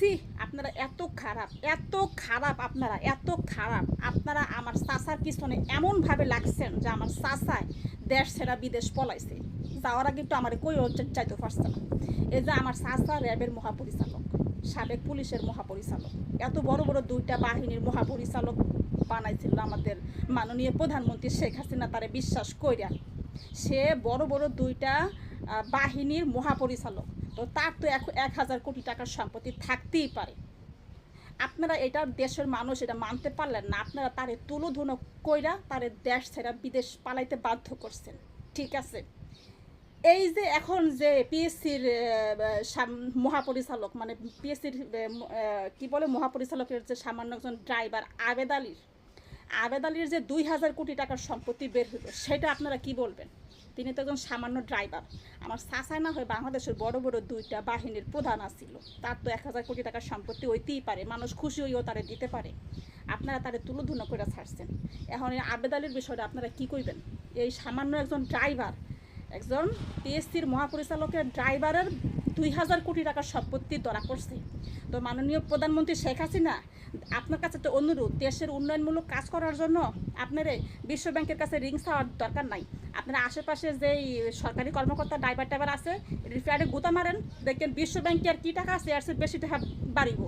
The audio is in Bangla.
সি আপনারা এত খারাপ এত খারাপ আপনারা, এত খারাপ। আপনারা আমার চাচার পিছনে এমনভাবে লাগছেন যে আমার চাচায় দেশ ছেড়া বিদেশ পলাইছে। যাওয়ার আগে একটু আমার কই চাইতে পারছে না। এই যে আমার চাচা র্যাবের মহাপরিচালক, সাবেক পুলিশের মহাপরিচালক। এত বড় বড় দুইটা বাহিনীর মহাপরিচালক বানাইছিল আমাদের মাননীয় প্রধানমন্ত্রী শেখ হাসিনা, তারে বিশ্বাস কইরা। সে বড় বড় দুইটা বাহিনীর মহাপরিচালক। তো তার তো এক এক হাজার কোটি টাকার সম্পত্তি থাকতেই পারে। আপনারা এটা দেশের মানুষ এটা মানতে পারলেন না। আপনারা তারে তুলোধুনো কইরা তারে দেশ ছেড়া বিদেশ পালাইতে বাধ্য করছেন। ঠিক আছে? এই যে এখন যে পিএসসির মহাপরিচালক মানে পিএসসির কি বলে মহাপরিচালকের যে সামান্য একজন ড্রাইভার, আবেদ আলীর আবেদ আলীর যে দুই হাজার কোটি টাকার সম্পত্তি বের হলো, সেটা আপনারা কি বলবেন? তিনি তো একজন সামান্য ড্রাইভার আমার সাসায় না হয় বাংলাদেশের বড় বড় দুইটা বাহিনীর প্রধান আছিল। তার তো এক হাজার কোটি টাকার সম্পত্তি হইতেই পারে, মানুষ খুশি হইও তারে দিতে পারে। আপনারা তারে তুলোধুনো করে ছাড়ছেন। এখন এই আবেদ আলীর বিষয়টা আপনারা কি করবেন এই সামান্য একজন ড্রাইভার একজন পিএসসির মহাপরিচালকের ড্রাইভারের দুই হাজার কোটি টাকার সম্পত্তি ধরা পড়ছে। তো মাননীয় প্রধানমন্ত্রী শেখ হাসিনা আপনার কাছে তো অনুরোধ, দেশের উন্নয়নমূলক কাজ করার জন্য আপনার বিশ্ব ব্যাংকের কাছে রিংস হওয়ার দরকার নাই। আপনারা আশেপাশে যেই সরকারি কর্মকর্তা ড্রাইভার টাইভার আছে রিফ্লাইডে গুতা মারেন, দেখেন বিশ্ব ব্যাংকে আর কী টাকা আছে আর বেশি টাকা বাড়িব।